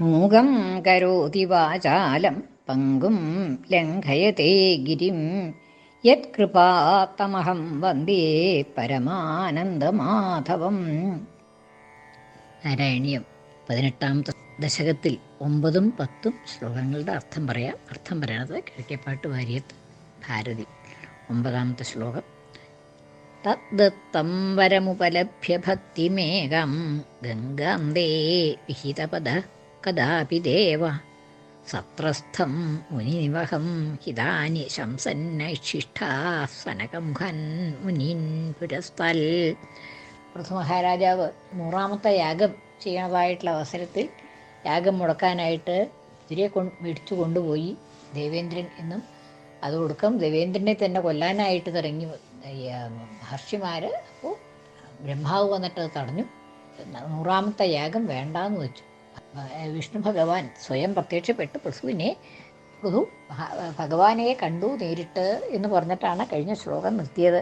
മൂകം കരോതി വാചാലം പങ്കും ലംഘയത്തെ ഗിരിം. യത്കൃപാത്തമഹം വന്ദേ പരമാനന്ദമാധവം. നാരായണീയം പതിനെട്ടാമത്തെ ദശകത്തിൽ ഒമ്പതും പത്തും ശ്ലോകങ്ങളുടെ അർത്ഥം പറയാം. അർത്ഥം പറയണത് കിഴക്കേപ്പാട്ട് വാര്യത്ത് ഭാരതി. ഒമ്പതാമത്തെ ശ്ലോകം. തദ്ദത്തം വരമുപലഭ്യ ഭക്തിമേകം ഗംഗാന്തേ വിഹിതപദ കദാപി ദേവ. സത്രസ്ഥം മുനിനിവഹം ഹിതാനി ശംസന്നൈക്ഷിഷ്ടാസനകമുഖൻ മുനീൻ പുരസ്തൽ. മഹാരാജാവ് നൂറാമത്തെ യാഗം ചെയ്യണതായിട്ടുള്ള അവസരത്തിൽ യാഗം മുടക്കാനായിട്ട് കുതിരയെ കൊ മേടിച്ചു കൊണ്ടുപോയി ദേവേന്ദ്രൻ എന്നും അതോടൊക്കം ദേവേന്ദ്രനെ തന്നെ കൊല്ലാനായിട്ട് തുടങ്ങി മഹർഷിമാർ അപ്പോൾ ബ്രഹ്മാവ് വന്നിട്ട് തടഞ്ഞു. നൂറാമത്തെ യാഗം വേണ്ടാന്ന് വെച്ചു. വിഷ്ണു ഭഗവാൻ സ്വയം പ്രത്യക്ഷപ്പെട്ട്. പ്രസുവിനെ പൃഥു ഭഗവാനെ കണ്ടു നേരിട്ട് എന്ന് പറഞ്ഞിട്ടാണ് കഴിഞ്ഞ ശ്ലോകം നിർത്തിയത്.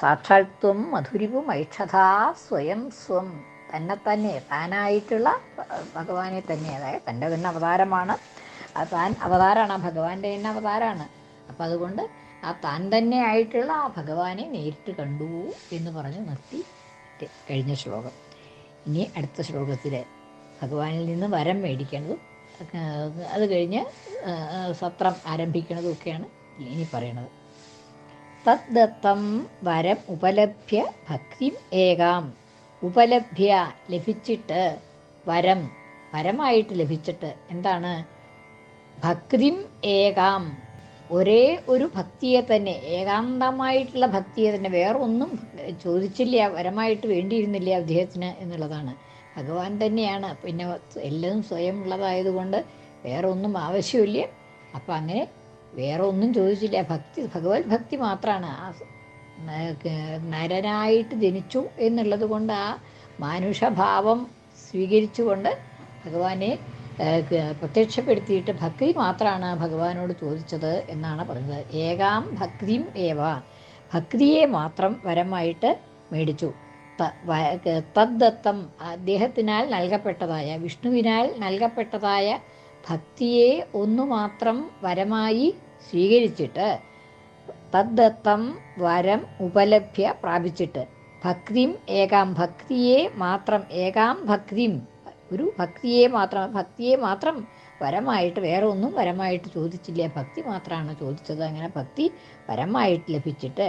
സാക്ഷാത്വം മധുരിവും ഐക്ഷതാ സ്വയം സ്വം. തന്നെ തന്നെ താനായിട്ടുള്ള ഭഗവാനെ തന്നെ. അതായത് തന്റെ തന്നെ അവതാരമാണ്. താൻ അവതാരമാണ് ഭഗവാന്റെ തന്നെ അവതാരമാണ് അപ്പം അതുകൊണ്ട് ആ താൻ തന്നെ ആയിട്ടുള്ള ആ ഭഗവാനെ നേരിട്ട് കണ്ടു എന്ന് പറഞ്ഞ് നിർത്തി കഴിഞ്ഞ ശ്ലോകം. ഇനി അടുത്ത ശ്ലോകത്തിൽ ഭഗവാനിൽ നിന്ന് വരം മേടിക്കണതും അത് കഴിഞ്ഞ് സത്രം ആരംഭിക്കണതും ഒക്കെയാണ് ഇനി പറയണത്. തദ്ദത്തം വരം ഉപലഭ്യ ഭക്തിം ഏകാം. ഉപലഭ്യ ലഭിച്ചിട്ട് വരം വരമായിട്ട് ലഭിച്ചിട്ട് എന്താണ്? ഭക്തിം ഏകാം. ഒരേ ഒരു ഭക്തിയെ തന്നെ ഏകാന്തമായിട്ടുള്ള ഭക്തിയെ തന്നെ വേറൊന്നും ചോദിച്ചില്ല വരമായിട്ട് വേണ്ടിയിരുന്നില്ല അദ്ദേഹത്തിന് എന്നുള്ളതാണ്. ഭഗവാൻ തന്നെയാണ്. പിന്നെ എല്ലാം സ്വയം ഉള്ളതായതുകൊണ്ട് വേറെ ഒന്നും ആവശ്യമില്ല. അപ്പം അങ്ങനെ വേറെ ഒന്നും ചോദിച്ചില്ല. ഭക്തി ഭഗവത് ഭക്തി മാത്രമാണ് ആ നരനായിട്ട് ജനിച്ചു എന്നുള്ളത് കൊണ്ട് ആ മാനുഷഭാവം സ്വീകരിച്ചുകൊണ്ട് ഭഗവാനെ പ്രത്യക്ഷപ്പെടുത്തിയിട്ട് ഭക്തി മാത്രമാണ് ഭഗവാനോട് ചോദിച്ചത് എന്നാണ് പറയുന്നത് ഏകാം ഭക്തിയും ഏവ. ഭക്തിയെ മാത്രം വരമായിട്ട് മേടിച്ചു. തദ്ദത്തം അദ്ദേഹത്തിനാൽ നൽകപ്പെട്ടതായ വിഷ്ണുവിനാൽ നൽകപ്പെട്ടതായ ഭക്തിയെ ഒന്നു മാത്രം വരമായി സ്വീകരിച്ചിട്ട് തദ്ദത്തം വരം ഉപലഭ്യ പ്രാപിച്ചിട്ട് ഭക്തിം ഏകാം ഭക്തിയെ മാത്രം ഏകാം ഭക്തിം ഒരു ഭക്തിയെ മാത്രം ഭക്തിയെ മാത്രം വരമായിട്ട് വേറെ ഒന്നും വരമായിട്ട് ചോദിച്ചില്ല. ഭക്തി മാത്രമാണ് ചോദിച്ചത്. അങ്ങനെ ഭക്തി വരമായിട്ട് ലഭിച്ചിട്ട്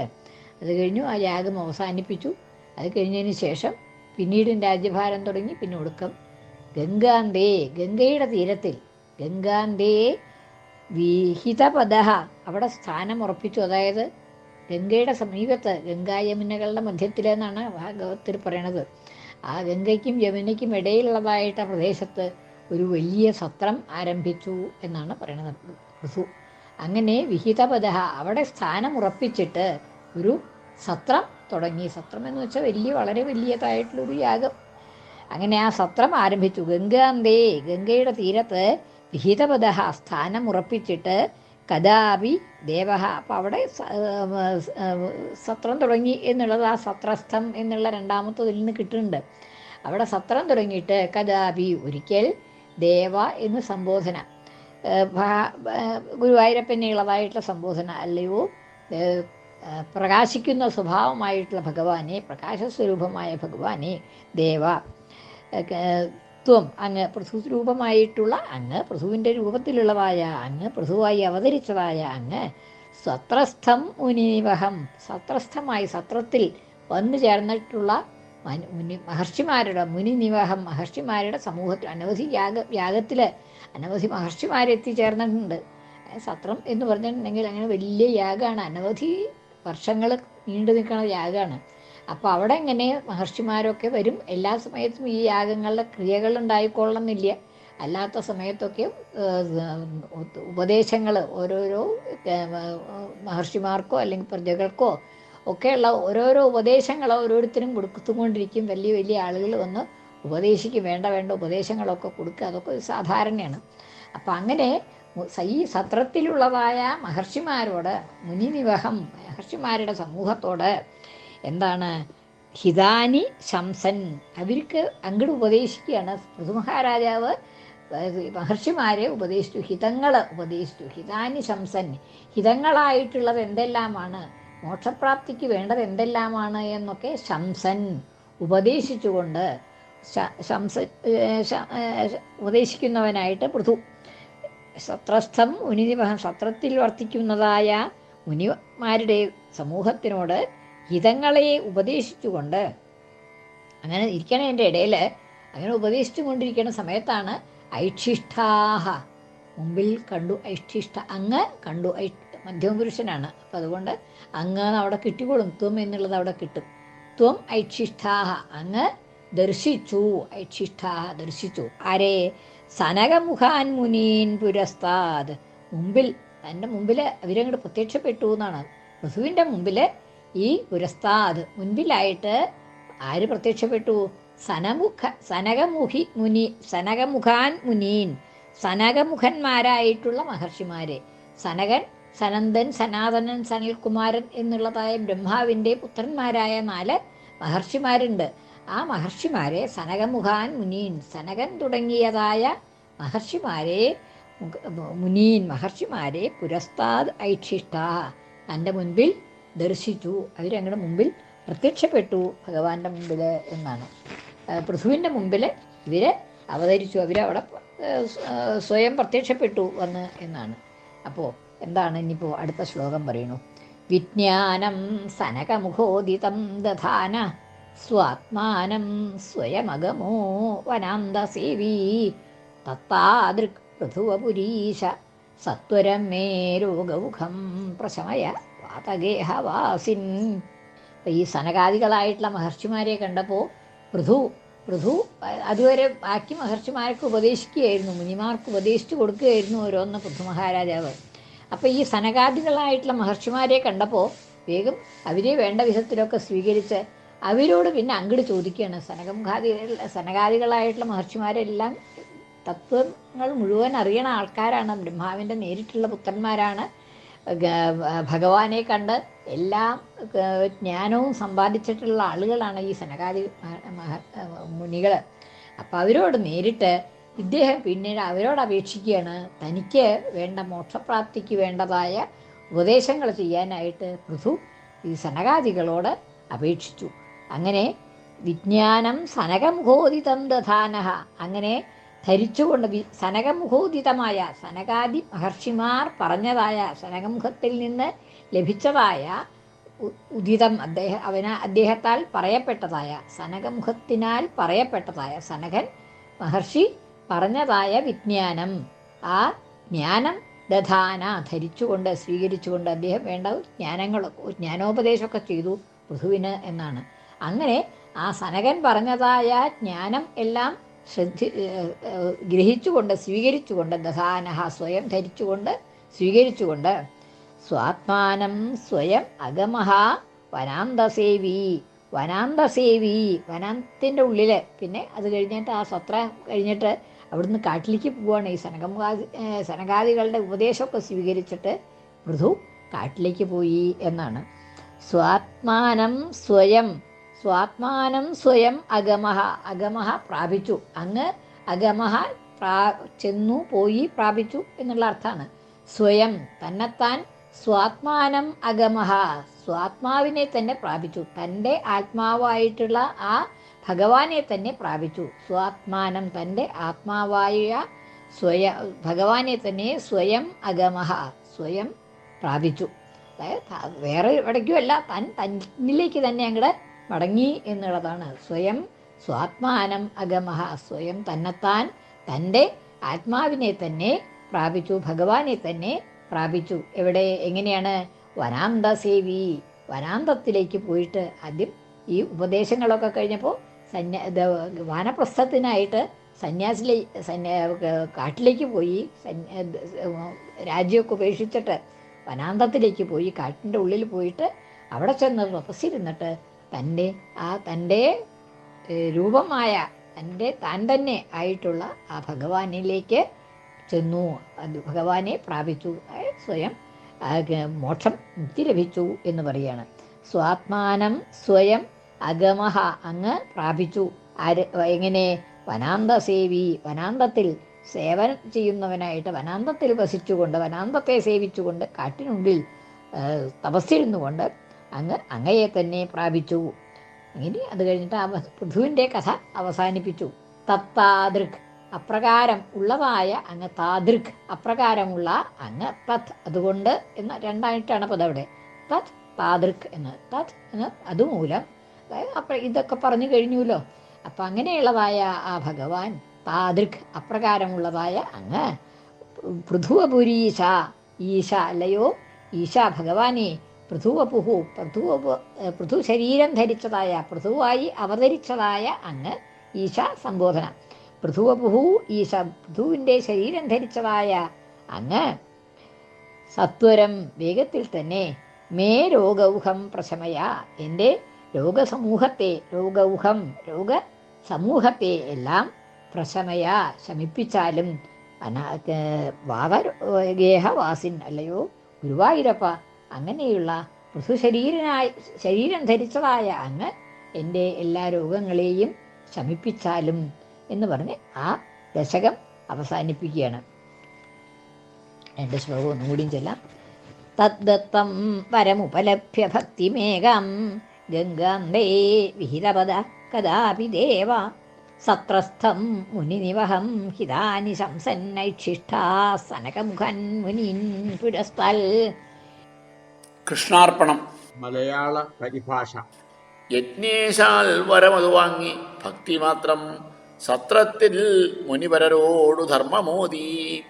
അത് കഴിഞ്ഞു ആ യാഗം അവസാനിപ്പിച്ചു. അത് കഴിഞ്ഞതിന് ശേഷം പിന്നീടും രാജ്യഭാരം തുടങ്ങി പിന്നെ ഒടുക്കം. ഗംഗാന്തേ ഗംഗയുടെ തീരത്തിൽ ഗംഗാന്തേ വിഹിതപദ അവിടെ സ്ഥാനം ഉറപ്പിച്ചു. അതായത് ഗംഗയുടെ സമീപത്ത് ഗംഗാ യമുനകളുടെ മധ്യത്തിലെന്നാണ് ഭാഗവത്തിൽ പറയണത്. ആ ഗംഗയ്ക്കും യമുനയ്ക്കും ഇടയിലുള്ളതായിട്ട പ്രദേശത്ത് ഒരു വലിയ സത്രം ആരംഭിച്ചു എന്നാണ് പറയണത്. അങ്ങനെ വിഹിതപദ അവിടെ സ്ഥാനം ഉറപ്പിച്ചിട്ട് ഒരു സത്രം തുടങ്ങി സത്രം എന്ന് വെച്ചാൽ വലിയ വളരെ വലിയതായിട്ടുള്ളൊരു യാഗം. അങ്ങനെ ആ സത്രം ആരംഭിച്ചു. ഗംഗാന്തേ ഗംഗയുടെ തീരത്ത് വിഹിതപദ സ്ഥാനം ഉറപ്പിച്ചിട്ട് കഥാപി ദേവ അപ്പം അവിടെ സത്രം തുടങ്ങി എന്നുള്ളത് ആ സത്രസ്ഥം എന്നുള്ള രണ്ടാമത്തതിൽ നിന്ന് കിട്ടുന്നുണ്ട്. അവിടെ സത്രം തുടങ്ങിയിട്ട് കഥാപി ഒരിക്കൽ ദേവ എന്ന് സംബോധന ഗുരുവായൂരപ്പനെ ഇളവായിട്ടുള്ള സംബോധന അല്ലയോ? പ്രകാശിക്കുന്ന സ്വഭാവമായിട്ടുള്ള ഭഗവാനെ പ്രകാശസ്വരൂപമായ ഭഗവാനെ ദേവ ത്വം അങ്ങ് പൃഥുരൂപമായിട്ടുള്ള അങ്ങ് പൃഥുവിന്റെ രൂപത്തിലുള്ളതായ അങ്ങ് പൃഥുവായി അവതരിച്ചതായ അങ്ങ് സത്രസ്ഥം മുനിവഹം. സത്രസ്ഥമായി സത്രത്തിൽ വന്നു ചേർന്നിട്ടുള്ള മുനി മഹർഷിമാരുടെ മുനിനിവഹം മഹർഷിമാരുടെ സമൂഹത്തിൽ അനവധി യാഗ യാഗത്തിൽ അനവധി മഹർഷിമാരെത്തിച്ചേർന്നിട്ടുണ്ട്. സത്രം എന്ന് പറഞ്ഞിട്ടുണ്ടെങ്കിൽ അങ്ങനെ വലിയ യാഗമാണ് അനവധി വർഷങ്ങൾ നീണ്ടു നിൽക്കുന്ന യാഗമാണ്. അപ്പോൾ അവിടെ ഇങ്ങനെ മഹർഷിമാരൊക്കെ വരും? എല്ലാ സമയത്തും ഈ യാഗങ്ങളുടെ ക്രിയകൾ ഉണ്ടായിക്കൊള്ളണമെന്നില്ല. അല്ലാത്ത സമയത്തൊക്കെ ഉപദേശങ്ങൾ ഓരോരോ മഹർഷിമാർക്കോ അല്ലെങ്കിൽ പ്രജകൾക്കോ ഒക്കെയുള്ള ഓരോരോ ഉപദേശങ്ങൾ ഓരോരുത്തരും കൊടുത്തുകൊണ്ടിരിക്കും. വലിയ വലിയ ആളുകൾ വന്ന് ഉപദേശിക്കും. വേണ്ട വേണ്ട ഉപദേശങ്ങളൊക്കെ കൊടുക്കുക. അതൊക്കെ സാധാരണയാണ്. അപ്പം അങ്ങനെ ഈ സത്രത്തിലുള്ളതായ മഹർഷിമാരോട് മുനിനിവഹം മഹർഷിമാരുടെ സമൂഹത്തോട് എന്താണ്? ഹിതാനി ശംസൻ. അവർക്ക് അങ്ങോട്ട് ഉപദേശിക്കുകയാണ്. പൃഥു മഹാരാജാവ് മഹർഷിമാരെ ഉപദേശിച്ചു ഹിതങ്ങൾ ഉപദേശിച്ചു. ഹിതാനി ശംസൻ ഹിതങ്ങളായിട്ടുള്ളത് എന്തെല്ലാമാണ്? മോക്ഷപ്രാപ്തിക്ക് വേണ്ടത് എന്തെല്ലാമാണ് എന്നൊക്കെ ശംസൻ ഉപദേശിച്ചുകൊണ്ട് ശംസ ഉപദേശിക്കുന്നവനായിട്ട് പൃഥു സത്രസ്ഥം മുനിദിവഹം സത്രത്തിൽ വർത്തിക്കുന്നതായ മുനിമാരുടെ സമൂഹത്തിനോട് ഹിതങ്ങളെ ഉപദേശിച്ചുകൊണ്ട് അങ്ങനെ ഇരിക്കണതിന്റെ ഇടയിൽ അങ്ങനെ ഉപദേശിച്ചു കൊണ്ടിരിക്കുന്ന സമയത്താണ് ഐക്ഷിഷ്ടാഹ. മുമ്പിൽ കണ്ടു ഐഷ്ഠിഷ്ഠ അങ്ങ് കണ്ടു. ഐ മധ്യമ പുരുഷനാണ് അപ്പം അതുകൊണ്ട് അങ്ങ് അവിടെ കിട്ടിക്കോളും. ത്വം എന്നുള്ളത് അവിടെ കിട്ടും. ത്വം ഐക്ഷിഷ്ഠാഹ അങ്ങ് ദർശിച്ചു. ഐക്ഷിഷ്ഠാഹ ദർശിച്ചു. ആരെ? സനകമുഖാൻ മുനീൻ പുരസ്താദ്. മുമ്പിൽ തന്റെ മുമ്പിൽ അവരങ്ങോട്ട് പ്രത്യക്ഷപ്പെട്ടു എന്നാണ്. പൃഥുവിന്റെ മുമ്പിൽ ഈ പുരസ്താദ് മുൻപിലായിട്ട് ആര് പ്രത്യക്ഷപ്പെട്ടു? സനമുഖ സനകമുഖി മുനി സനകമുഖാൻ മുനീൻ സനകമുഖന്മാരായിട്ടുള്ള മഹർഷിമാരെ. സനകൻ സനന്ദൻ സനാതനൻ സനൽകുമാരൻ എന്നുള്ളതായ ബ്രഹ്മാവിന്റെ പുത്രന്മാരായ നാല് മഹർഷിമാരുണ്ട്. ആ മഹർഷിമാരെ സനകമുഖാൻ മുനീൻ സനകൻ തുടങ്ങിയതായ മഹർഷിമാരെ മുനീൻ മഹർഷിമാരെ പുരസ്താദ് ഐക്ഷിഷ്ട. തന്റെ മുൻപിൽ ദർശിച്ചു. അവരങ്ങളുടെ മുമ്പിൽ പ്രത്യക്ഷപ്പെട്ടു ഭഗവാന്റെ മുമ്പിൽ എന്നാണ്. പൃഥുവിന്റെ മുമ്പിൽ ഇവർ അവതരിച്ചു. അവരവിടെ സ്വയം പ്രത്യക്ഷപ്പെട്ടു വന്ന് എന്നാണ്. അപ്പോൾ എന്താണ് ഇനിയിപ്പോൾ അടുത്ത ശ്ലോകം പറയുന്നു? വിജ്ഞാനം സനകമുഖോദിതം ദധാന സ്വാത്മാനം സ്വയമഗമോ വനാന്തസേവീ തത്താദൃക് പൃഥുവപുരീശ സത്വരം മേ രോഗമുഖം പ്രശമയ വാതഗേഹവാസിൻ. അപ്പം ഈ സനകാദികളായിട്ടുള്ള മഹർഷിമാരെ കണ്ടപ്പോൾ പൃഥു പൃഥു അതുവരെ ബാക്കി മഹർഷിമാർക്ക് ഉപദേശിക്കുകയായിരുന്നു മുനിമാർക്ക് ഉപദേശിച്ചു കൊടുക്കുകയായിരുന്നു ഓരോന്ന് പൃഥു മഹാരാജാവ്. അപ്പോൾ ഈ സനകാദികളായിട്ടുള്ള മഹർഷിമാരെ കണ്ടപ്പോൾ വേഗം അവരെ വേണ്ട വിധത്തിലൊക്കെ സ്വീകരിച്ച് അവരോട് പിന്നെ അങ്ങോട്ട് ചോദിക്കുകയാണ്. സനകമുഖാദികൾ സനകാദികളായിട്ടുള്ള മഹർഷിമാരെല്ലാം തത്വങ്ങൾ മുഴുവൻ അറിയണ ആൾക്കാരാണ്. ബ്രഹ്മാവിന്റെ നേരിട്ടുള്ള പുത്രന്മാരാണ്. ഭഗവാനെ കണ്ട് എല്ലാം ജ്ഞാനവും സമ്പാദിച്ചിട്ടുള്ള ആളുകളാണ് ഈ സനകാദി മുനികൾ അപ്പം അവരോട് നേരിട്ട് ഇദ്ദേഹം പിന്നീട് അവരോട് അപേക്ഷിക്കുകയാണ്. തനിക്ക് വേണ്ട മോക്ഷപ്രാപ്തിക്ക് വേണ്ടതായ ഉപദേശങ്ങൾ ചെയ്യാനായിട്ട് പൃഥു ഈ സനകാദികളോട് അപേക്ഷിച്ചു. അങ്ങനെ വിജ്ഞാനം സനകമുഖോദിതം ദധാനഹ. അങ്ങനെ ധരിച്ചുകൊണ്ട് സനകമുഖോദിതമായ സനകാദി മഹർഷിമാർ പറഞ്ഞതായ സനകമുഖത്തിൽ നിന്ന് ലഭിച്ചതായ ഉദിതം അദ്ദേഹം അവന അദ്ദേഹത്താൽ പറയപ്പെട്ടതായ സനകമുഖത്തിനാൽ പറയപ്പെട്ടതായ സനകൻ മഹർഷി പറഞ്ഞതായ വിജ്ഞാനം. ആ ജ്ഞാനം ദധാന ധരിച്ചുകൊണ്ട് സ്വീകരിച്ചുകൊണ്ട് അദ്ദേഹം വേണ്ട ജ്ഞാനങ്ങളൊക്കെ ജ്ഞാനോപദേശമൊക്കെ ചെയ്തു. പൃഥുവിന് എന്നാണ്. അങ്ങനെ ആ സനകൻ പറഞ്ഞതായ ജ്ഞാനം എല്ലാം ശ്രദ്ധി ഗ്രഹിച്ചുകൊണ്ട് സ്വീകരിച്ചുകൊണ്ട് ദഹാനഹ സ്വയം ധരിച്ചുകൊണ്ട് സ്വീകരിച്ചുകൊണ്ട് സ്വാത്മാനം സ്വയം അഗമഹ വനാന്തസേവി വനാന്തസേവി വനാന്തത്തിന്റെ ഉള്ളിൽ പിന്നെ അത് കഴിഞ്ഞിട്ട് ആ സ്വത്ര കഴിഞ്ഞിട്ട് അവിടുന്ന് കാട്ടിലേക്ക് പോവുകയാണ് ഈ സനകമുഖാദി സനകാദികളുടെ ഉപദേശമൊക്കെ സ്വീകരിച്ചിട്ട് മൃദു കാട്ടിലേക്ക് പോയി എന്നാണ്. സ്വാത്മാനം സ്വയം സ്വാത്മാനം സ്വയം അഗമഹ. അഗമഹ പ്രാപിച്ചു. അങ്ങ് അഗമഹ പ്രാ ചെന്നു പോയി പ്രാപിച്ചു എന്നുള്ള അർത്ഥമാണ്. സ്വയം തന്നെത്താൻ സ്വാത്മാനം അഗമഹ. സ്വാത്മാവിനെ തന്നെ പ്രാപിച്ചു. തന്റെ ആത്മാവായിട്ടുള്ള ആ ഭഗവാനെ തന്നെ പ്രാപിച്ചു. സ്വാത്മാനം തന്റെ ആത്മാവായ സ്വയ ഭഗവാനെ തന്നെ സ്വയം അഗമഹ. സ്വയം പ്രാപിച്ചു. അതായത് വേറെ എവിടേക്കുമല്ല തൻ തന്നിലേക്ക് തന്നെ അങ്ങോട്ട് മടങ്ങി എന്നുള്ളതാണ്. സ്വയം സ്വാത്മാനം അഗമഹ. സ്വയം തന്നെത്താൻ തന്റെ ആത്മാവിനെ തന്നെ പ്രാപിച്ചു ഭഗവാനെ തന്നെ പ്രാപിച്ചു. എവിടെ? എങ്ങനെയാണ്? വനാന്തസേവി വനാന്തത്തിലേക്ക് പോയിട്ട് ആദ്യം ഈ ഉപദേശങ്ങളൊക്കെ കഴിഞ്ഞപ്പോൾ സന്യാ വാനപ്രസ്ഥത്തിനായിട്ട് സന്യാസിലെ സന്യാ കാട്ടിലേക്ക് പോയി രാജ്യമൊക്കെ ഉപേക്ഷിച്ചിട്ട് വനാന്തത്തിലേക്ക് പോയി കാട്ടിന്റെ ഉള്ളിൽ പോയിട്ട് അവിടെ ചെന്ന് തപസ്സിരുന്നിട്ട് തന്റെ ആ തന്റെ രൂപമായ തന്റെ താൻ തന്നെ ആയിട്ടുള്ള ആ ഭഗവാനിലേക്ക് ചെന്നു. അത് ഭഗവാനെ പ്രാപിച്ചു. സ്വയം മോക്ഷം മുക്തി ലഭിച്ചു എന്ന് പറയാണ്. സ്വാത്മാനം സ്വയം അഗമഹ അങ്ങ് പ്രാപിച്ചു. ആര് എങ്ങനെ? വനാന്തസേവി വനാന്തത്തിൽ സേവനം ചെയ്യുന്നവനായിട്ട് വനാന്തത്തിൽ വസിച്ചുകൊണ്ട് വനാന്തത്തെ സേവിച്ചുകൊണ്ട് കാട്ടിനുള്ളിൽ തപസ്സിരുന്നുകൊണ്ട് തപസ്സിരുന്നു കൊണ്ട് അങ്ങ് അങ്ങയെ തന്നെ പ്രാപിച്ചു. ഇനി അത് കഴിഞ്ഞിട്ട് അവ പൃഥുവിന്റെ കഥ അവസാനിപ്പിച്ചു. തത്താദൃക് അപ്രകാരം ഉള്ളതായ അങ്ങ് താദൃക് അപ്രകാരമുള്ള അങ്ങ് തത് അതുകൊണ്ട് എന്ന രണ്ടായിട്ടാണ് പദം അവിടെ. തത് താദൃക് എന്ന്. തത് എന്ന് അതുമൂലം. അതായത് അപ്പ ഇതൊക്കെ പറഞ്ഞു കഴിഞ്ഞുല്ലോ അപ്പം അങ്ങനെയുള്ളതായ ആ ഭഗവാൻ താദൃക് അപ്രകാരമുള്ളതായ അങ്ങ് പൃഥുവപുരീശ ഈശ അല്ലയോ? ഈശ ഭഗവാനെ പൃഥുവപുഹു പൃഥു പൃഥു ശരീരം ധരിച്ചതായ പൃഥുവായി അവതരിച്ചതായ അങ്ങ് ഈശ സംബോധന. പൃഥുവപുഹു ഈശ പൃഥുവിന്റെ ശരീരം ധരിച്ചതായ അങ്ങ് സത്വരം വേഗത്തിൽ തന്നെ മേ രോഗൗഹം പ്രശമയ. എന്റെ രോഗസമൂഹത്തെ രോഗൗഹം രോഗ സമൂഹത്തെ എല്ലാം പ്രശമയ. ശമിപ്പിച്ചാലും അനാ വാതഗേഹവാസിൻ അല്ലയോ ഗുരുവായൂരപ്പ അങ്ങനെയുള്ള പൃഥുശരീരനായി ശരീരം ധരിച്ചതായ അങ്ങ് എന്റെ എല്ലാ രോഗങ്ങളെയും ശമിപ്പിച്ചാലും എന്ന് പറഞ്ഞ് ആ ദശകം അവസാനിപ്പിക്കുകയാണ്. എന്റെ ശ്ലോകം ഒന്നുകൂടിയും ചെല്ലാം. തദ്ദത്തം പരമുപലഭ്യ ഭക്തിമേകം ഗംഗാന്തേ വിഹിതപദ കഥാപി ദേവ സത്രസ്ഥം മുനിനിവഹം ഹിതാനി ശംസന്നൈക്ഷിഷ്ഠാ സനകമുഖൻ മുനിൻ പുരസ്തൽ കൃഷ്ണാർപ്പണം. മലയാള പരിഭാഷ. യജ്ഞേശാൽ വരമതു വാങ്ങി ഭക്തി മാത്രം. സത്രത്തിൽ മുനിവരരോടു ധർമ്മമോദി.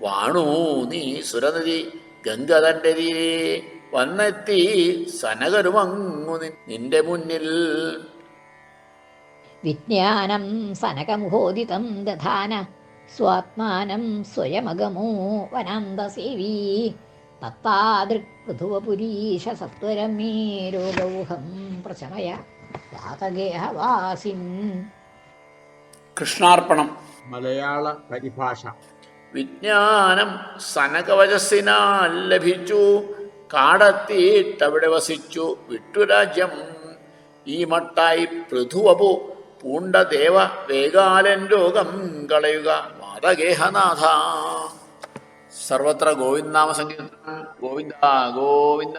വാണു നീ സുരനദി ഗംഗതന്റെ തീരെ. വന്നെത്തി സനകരുമങ്ങു നിന്റെ മുന്നിൽ. വിജ്ഞാനം സനകമുഹോദിതം ദധാന. സ്വാത്മാനം സ്വയമഗമോ വനാന്തസേവീ. തത്താദൃക് പൃഥുവപുരീശ സത്വരം മേ രോഗൗഹം പ്രശമയ ജാതഗേഹവാസിൻ കൃഷ്ണാർപ്പണം. മലയാള പരിഭാഷ. വിജ്ഞാനം സനകവചസ്സിനാൽ ലഭിച്ചു. കാടത്തിയിട്ടവിടെ വസിച്ചു. വിട്ടുരാജ്യം. ഈ മട്ടായി പൃഥുവപു പൂണ്ടദേവ വേഗാലൻ രോഗം കളയുക. മാതഗേഹനാഥ सर्वत्र गोविन्दनामसङ्कीर्तनं गोविन्द गोविन्द